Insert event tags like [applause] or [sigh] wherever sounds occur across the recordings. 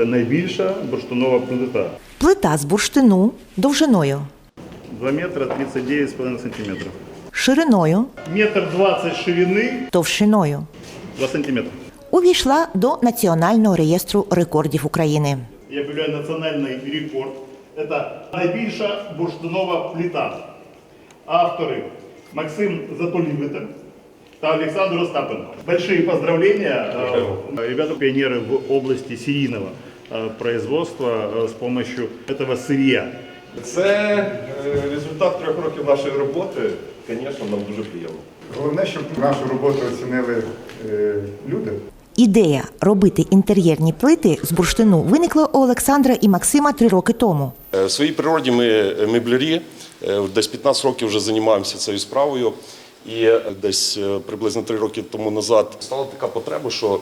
Це найбільша бурштинова плита. Плита з бурштину довжиною, 2 метра 39,5 сантиметров. шириною, Метр 20 ширини, товщиною. 2 сантиметра. Увійшла до Національного реєстру рекордів України. Я объявляю національний рекорд. Це найбільша бурштинова плита. Автори Максим Затолівитер та Олександр Остапенко. Большие поздравления. Э, Ребята пионеры в области серийного э, производства э, с помощью этого сырья. Це е, результат трьох років нашої роботи. Звісно, нам дуже приємно. Головне, щоб нашу роботу оцінили е, люди. Ідея робити інтер'єрні плити з бурштину виникла у Олександра і Максима три роки тому. Е, В своїй природі ми е, меблярі, е, десь 15 років вже займаємося цією справою. І е, десь е, приблизно 3 роки тому назад стала така потреба, що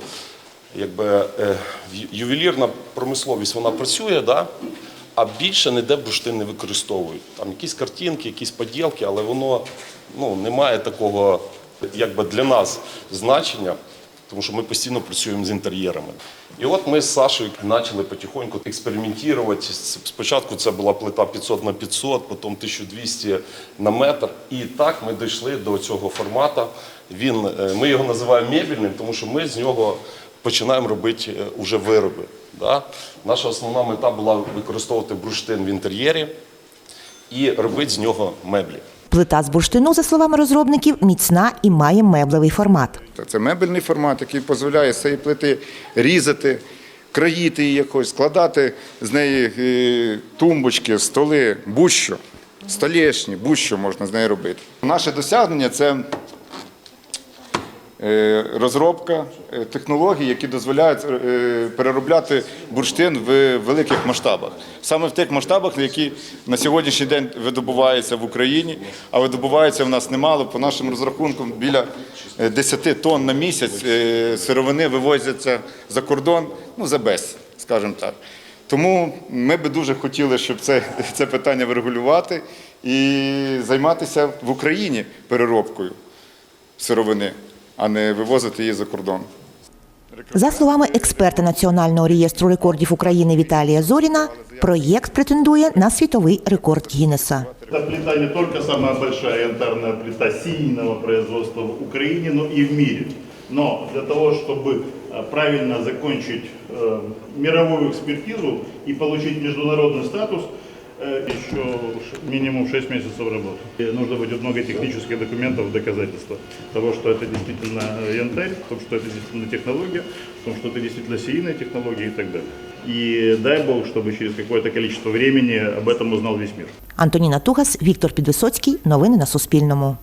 якби, е, ювелірна промисловість вона працює, да? а більше ніде бурштин не використовують. Там якісь картинки, якісь поділки, але воно ну, не має такого якби, для нас значення тому що ми постійно працюємо з інтер'єрами. І от ми з Сашою почали потихоньку експериментувати. Спочатку це була плита 500 на 500, потім 1200 на метр. І так ми дійшли до цього формату. Він, е, ми його називаємо мебільним, тому що ми з нього починаємо робити е, уже вироби. Да? Наша основна мета була використовувати бурштин в інтер'єрі і робити з нього меблі. Плита з бурштину, за словами розробників, міцна і має меблевий формат. Це мебельний формат, який дозволяє з цієї плити різати, країти її якось, складати з неї е, тумбочки, столи, будь-що, столешні, будь-що можна з неї робити. Наше досягнення це е, розробка е, технологій, які дозволяють е, переробляти бурштин в великих масштабах. Саме в тих масштабах, які на сьогоднішній день видобуваються в Україні, а видобувається в нас немало. По нашим розрахункам, біля е, 10 тонн на місяць е, сировини вивозяться за кордон, ну за без, скажімо так. Тому ми би дуже хотіли, щоб це, [laughs] це питання врегулювати і займатися в Україні переробкою сировини, а не вивозити її за кордон. За словами експерта Національного реєстру рекордів України Віталія Зоріна, проєкт претендує на світовий рекорд Гіннеса. Эта плита не только самая большая янтарная плита серийного производства в Украине, но и в мире. Но для того, чтобы э, правильно закончить э, мировую экспертизу и получить международный статус, э, еще ш- минимум 6 месяцев работы. И нужно будет много технических документов, доказательства того, что это действительно э, янтарь, в том, что это действительно технология, в том, что это действительно серийная технология и так далее. И дай бог, чтобы через какое-то количество времени об этом узнал весь мир. Антоніна Тугас, Віктор Підвисоцький. Новини на Суспільному.